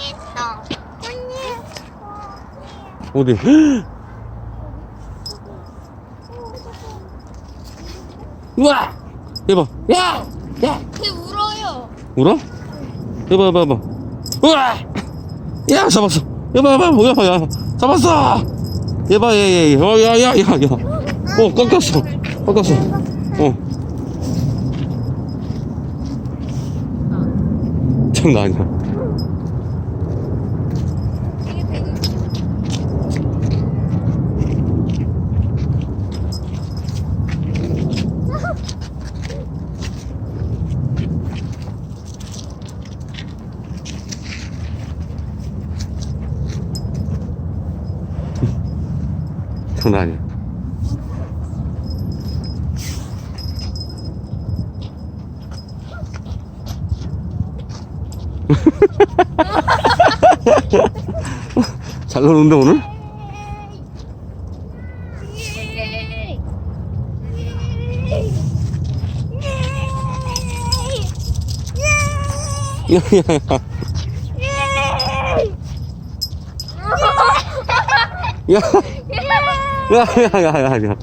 있어. 언니. 어디? 우와! 얘봐. 야! 야! 걔 울어요. 울어? 여봐, 여봐, 여봐. 우와! 야, 잡았어. 여봐, 여봐, 여봐, 야. 잡았어! 얘봐, 얘, 얘, 얘. 어, 야, 야, 야, 야. 어, 꺾였어. 꺾였어. 어. 장난 아니야. 아니야. 잘 노는데 오늘? 야야야 야 呀呀呀呀呀呀呀呀